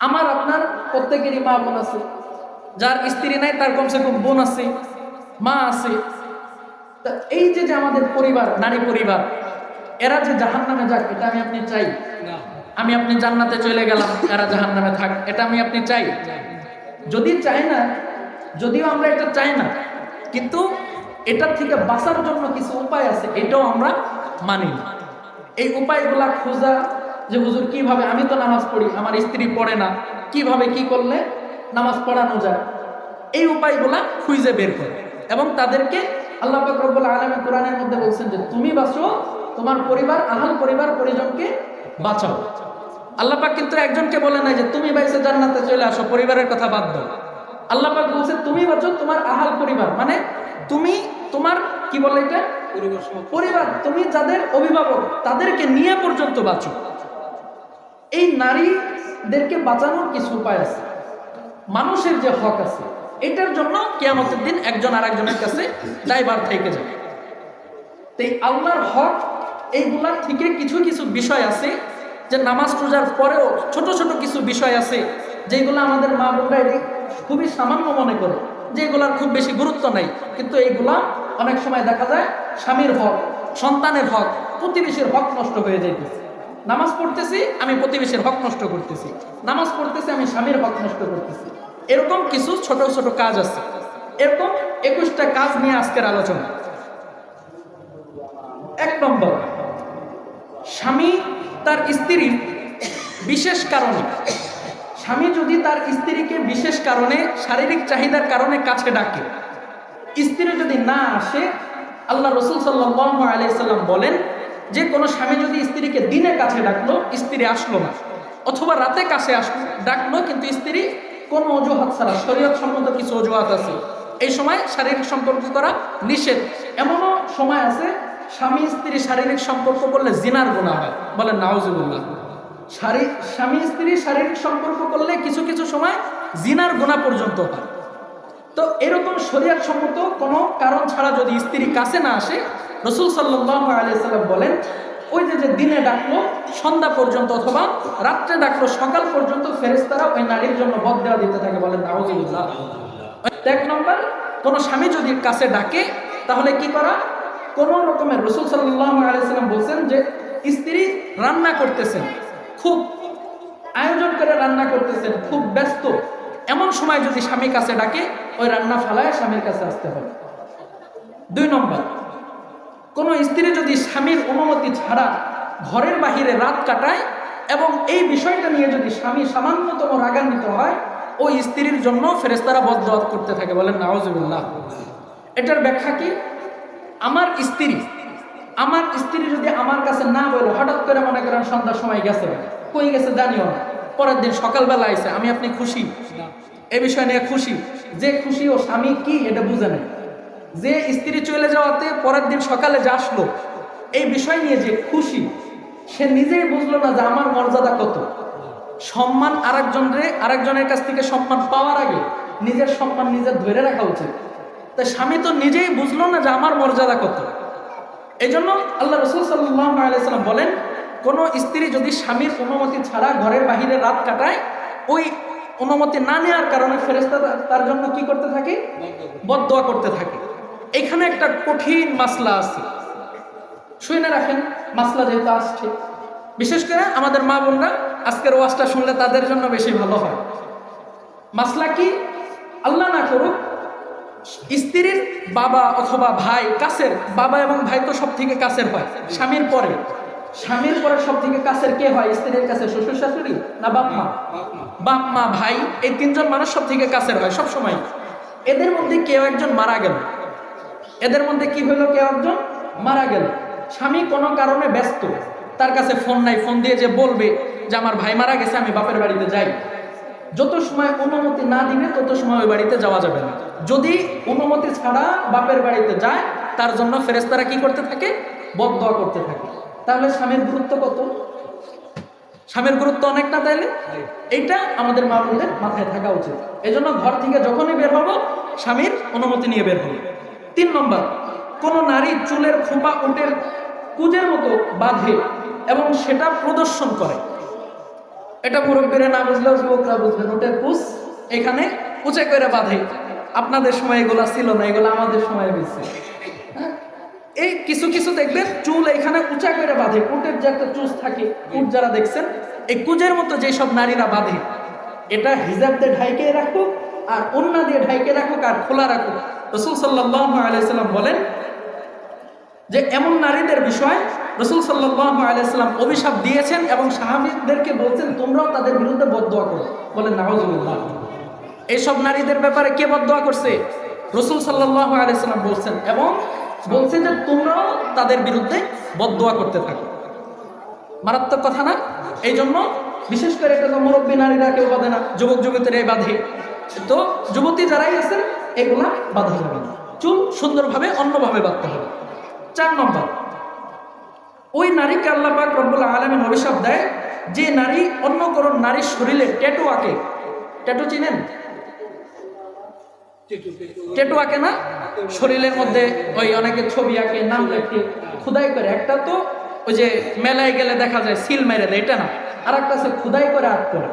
আমার আপনার প্রত্যেকেরই মা বোন আছে। যার স্ত্রী নাই তার কমসে কম বোন আছে মা আছে। তা এই যে যে আমাদের পরিবার নারী পরিবার এরা যে জাহান নামে যাক এটা আমি আপনি চাই। আমি আপনি জান্নাতে চলে গেলাম এরা জাহান নামে থাক এটা আমি আপনি চাই। যদি চাই না যদিও আমরা এটা চাই না কিন্তু এটার থেকে বাঁচার জন্য কিছু উপায় আছে এটাও আমরা মানি। এই উপায়গুলা খোঁজা যে হুজুর কীভাবে? আমি তো নামাজ পড়ি আমার স্ত্রী পড়ে না। কীভাবে কি করলে? নামাজ পড়ানো যায়। এই উপায়গুলা খুঁজে বের করে। এবং তাদেরকে আল্লাহ পাক রব্বুল আলামিন কোরআনের মধ্যে বলছেন যে তুমি বাঁচো তোমার পরিবার আহাল পরিবার পরিজনকে বাঁচাও। আল্লাহ পাক কিন্তু একজনকে বলে নাই যে তুমি বাইসে জান্নাতে চলে আসো পরিবারের কথা বাদ দাও। আল্লাহ পাক বলছে তুমি বাঁচো তোমার আহাল পরিবার। মানে তুমি তোমার কি বলে এটা? পরিবার তুমি যাদের অভিভাবক তাদেরকে নিয়ে পর্যন্ত বাঁচো। এই নারীদেরকে বাঁচানোর কিছু উপায় আছে। মানুষের যে হক আছে, এটার জন্য কেয়ামতের দিন একজন আর একজনের কাছে দায়বার থেকে যাবে। তো এই আল্লাহর হক এইগুলার থেকে কিছু কিছু বিষয় আছে যে নামাজ রোজার পরেও ছোট ছোট কিছু বিষয় আছে যেগুলো আমাদের মা বোনরা খুবই সামান্য মনে করে, যে এগুলার খুব বেশি গুরুত্ব নাই। কিন্তু এইগুলা অনেক সময় দেখা যায় স্বামীর হক, সন্তানের হক, প্রতিবেশীর হক নষ্ট হয়ে যাইতেছে। নামাজ পড়তেছি, আমি প্রতিবেশীর হক নষ্ট করতেছি। নামাজ পড়তেছি, আমি স্বামীর হক নষ্ট করতেছি। এরকম কিছু ছোট ছোট কাজ আছে। এরকম একুশটা কাজ নিয়ে আজকের আলোচনা। এক নম্বর, স্বামী তার স্ত্রীর বিশেষ কারণে, স্বামী যদি তার স্ত্রীকে বিশেষ কারণে, শারীরিক চাহিদার কারণে কাছে ডাকে, স্ত্রী যদি না আসে, আল্লাহ রসুল সাল্লাহ আলাইসাল্লাম বলেন যে কোনো স্বামী যদি স্ত্রীকে দিনে কাছে ডাকলো, স্ত্রী আসলো না। অথবা রাতে কাছে আসলো ডাকলো, কিন্তু স্ত্রী কোনো অজুহাত ছাড়া, শরীয়ত সম্মত কিছু অজুহাত আছে। এই সময় শারীরিক সম্পর্ক করা নিষেধ। এমনও সময় আছে, স্বামী স্ত্রী শারীরিক সম্পর্ক করলে জিনার গুণা হয়। বলেন নাওজুবুল্লাহ স্বামী স্ত্রী শারীরিক সম্পর্ক করলে কিছু কিছু সময় জিনার গুণা পর্যন্ত হয়। তো এরকম শরিয়াত সম্মত কোনো কারণ ছাড়া যদি স্ত্রী কাছে না আসে, রসুল সাল্লাহ আলিয়াল্লাম বলেন, ওই যে যে দিনে ডাকলো, সন্ধ্যা পর্যন্ত অথবা রাত্রে ডাকলো, সকাল পর্যন্ত ফেরেস্তারা ওই নারীর জন্য বদ দেওয়া দিতে থাকে বলেন এক নম্বর, কোনো স্বামী যদি কাছে ডাকে, তাহলে কি করা? কোনো রকমের রসুল সাল্লাহ আলাইসাল্লাম বলছেন যে, স্ত্রী রান্না করতেছেন, খুব আয়োজন করে রান্না করতেছেন, খুব ব্যস্ত। এমন সময় যদি স্বামীর কাছে ডাকে, ওই রান্না ফালায় স্বামীর কাছে আসতে হবে দুই নম্বর, কোনো স্ত্রী যদি স্বামীর অনুমতি ছাড়া ঘরের বাহিরে রাত কাটায় এবং এই বিষয়টা নিয়ে যদি স্বামী সামান্যতম রাগান্বিত হয়, ওই স্ত্রীর জন্য ফেরেস্তারা বদয়াত করতে থাকে, বলেন নাওজুবিল্লাহ এটার ব্যাখ্যা কি? আমার স্ত্রী আমার স্ত্রী যদি আমার কাছে না বলো, হঠাৎ করে মনে করেন সন্ধ্যার সময় গেছে, কই গেছে জানিও না। পরের দিন সকালবেলা আইসে আমি আপনি খুশি? এ বিষয় নিয়ে খুশি। যে খুশি ও স্বামী কি এটা বুঝে নেই। যে স্ত্রী চলে যাওয়াতে পরের দিন সকালে যে আসলো এই বিষয় নিয়ে যে খুশি সে নিজেই বুঝলো না যে আমার মর্যাদা কত। সম্মান আরেকজনের আরেকজনের কাছ থেকে সম্মান পাওয়ার আগে নিজের সম্মান নিজের ধরে রাখা উচিত। তা স্বামী তো নিজেই বুঝলো না যে আমার মর্যাদা কত। এই জন্য আল্লাহ রসুল আলাইসাল্লাম বলেন কোনো স্ত্রী যদি স্বামীর অনুমতি ছাড়া ঘরের বাহিরে রাত কাটায়, ওই অনুমতি না নেওয়ার কারণে ফেরেস্তা তার জন্য কি করতে থাকে? বদয়া করতে থাকে। এখানে একটা কঠিন মাসলা আছে। শুয়ে না রাখেন, মাসলা যেহেতু আসছে। বিশেষ করে আমাদের মা বোনরা আজকের ওয়াজটা শুনলে তাদের জন্য বেশি ভালো হয়। মাসলা কি? আল্লাহ না করুক, স্ত্রীর বাবা অথবা ভাই, কাছের বাবা এবং ভাই তো সব থেকে কাছের হয়, স্বামীর পরে। স্বামীর পরে সব থেকে কাছের কে হয়? স্ত্রীর কাছে, শ্বশুর শাশুড়ি না বাপ মা? বাপ মা, ভাই, এই তিনজন মানুষ সব থেকে কাছের হয় সব সময় এদের মধ্যে কেউ একজন মারা গেল। এদের মধ্যে কি হলো কেউ একজন? মারা গেল। স্বামী কোনো কারণে ব্যস্ত। তার কাছে ফোন নাই। ফোন দিয়ে যে বলবে যে আমার ভাই মারা গেছে, আমি বাপের বাড়িতে যাই। যত সময় অনুমতি না দিবে, তত সময় ওই বাড়িতে যাওয়া যাবে না। যদি অনুমতি ছাড়া বাপের বাড়িতে যায়, তার জন্য ফেরেস্তারা কি করতে থাকে? বদয়া করতে থাকে। তাহলে স্বামীর গুরুত্ব কত? স্বামীর গুরুত্ব অনেক না তাইলে? এইটা আমাদের মা বোনদের মাথায় থাকা উচিত। এই জন্য ঘর থেকে যখনই বের হব স্বামীর অনুমতি নিয়ে বের হব। তিন নম্বর কোন নারী চুলের খোপা উটের কুজের মতো বাঁধে এবং সেটা প্রদর্শন করে। এটা পুরো মুরব্বীরা না বুঝলেও যুবকরা বুঝবেন ওটার পুষ এখানে উঁচে করে বাঁধে। আপনাদের সময় এগুলা ছিল না এগুলো আমাদের সময় হয়েছে। হ্যাঁ? এই কিছু কিছু দেখবেন, চুল এখানে উঁচা করে বাঁধে। কুটের যে একটা চুজ থাকে কুট যারা দেখছেন, এই কুজের মতো যেসব নারীরা বাঁধে, এটা হিজাব দিয়ে ঢাইকে রাখুক আর অন্য দিয়ে ঢাইকে রাখুক আর খোলা রাখুক। রসুল সাল্লাহ আলাইসাল্লাম বলেন যে, এমন নারীদের বিষয় রসুল সাল্লাহ আলাইসাল্লাম অভিশাপ দিয়েছেন এবং সাহাবিদেরকে বলছেন, তোমরাও তাদের বিরুদ্ধে বদোয়া করো। বলেন নাহজুল্লাহ এইসব নারীদের ব্যাপারে কে বদোয়া করছে? রসুল সাল্লাহ আলাইসাল্লাম বলছেন এবং বলছেন যে তোমরাও তাদের বিরুদ্ধে বদোয়া করতে থাকো। মারাত্মক কথা না? এই জন্য বিশেষ করে এটা তো মুরব্বী নারীরা কেউ বাঁধে না, যুবক যুবতীরা বাঁধে। তো যুবতী যারাই আছেন, এগুলা বাঁধা যাবে না। চুল সুন্দরভাবে, অন্যভাবে বাঁধতে হবে। চার নম্বর, ওই নারীকে আল্লাহ পাক রব্বুল আলমিন অভিশাপ দেয়, যে নারী অন্য কোনো নারীর শরীরে ট্যাটু আঁকে। ট্যাটু চিনেন? ট্যাটু আঁকে না? শরীরের মধ্যে ওই অনেকে ছবি আঁকে নাম লেখে খুদাই করে। একটা তো ওই যে মেলায় গেলে দেখা যায় সিল মেরে দেয় এটা না। আর একটা আছে খুদাই করে আর্ট করে।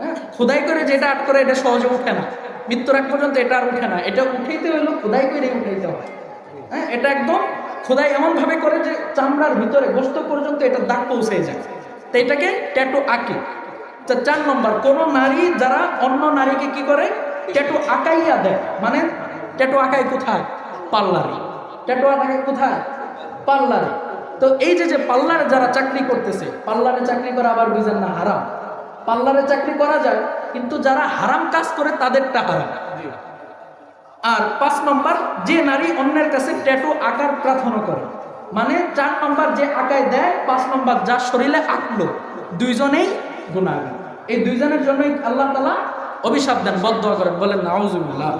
হ্যাঁ? খুদাই করে যেটা আর্ট করে এটা সহজে উঠে না। মৃত্যুর আগ পর্যন্ত এটা আর উঠে না। এটা উঠাইতে হইল খুদাই করে উঠাইতে হয়। হ্যাঁ? এটা একদম খোদাই এমনভাবে করে যে চামড়ার ভিতরে গোস্ত পর্যন্ত এটা দাগ পৌঁছে যায়। তো এটাকে ট্যাটু আঁকে। তো চার নম্বর কোনো নারী যারা অন্য নারীকে কি করে? ট্যাটু আঁকাইয়া দেয় মানে ট্যাটু আঁকাই কোথায়? পার্লারে ট্যাটু আঁকাই কোথায়? পার্লারে তো এই যে যে পার্লারে যারা চাকরি করতেছে পার্লারে চাকরি করা আবার বুঝেন না হারাম। পার্লারে চাকরি করা যায়, কিন্তু যারা হারাম কাজ করে তাদেরটা হারাম। আর পাঁচ নম্বর, যে নারী অন্যের কাছে ট্যাটু আঁকার প্রার্থনা করে। মানে চার নম্বর যে আঁকায় দেয়, পাঁচ নম্বর যার শরীরে আঁকলো। দুইজনেই গুণাগার এই দুইজনের জন্যই আল্লাহ তালা অভিশাপ দেন বদ্ধ করেন বলেন নাউজুবিল্লাহ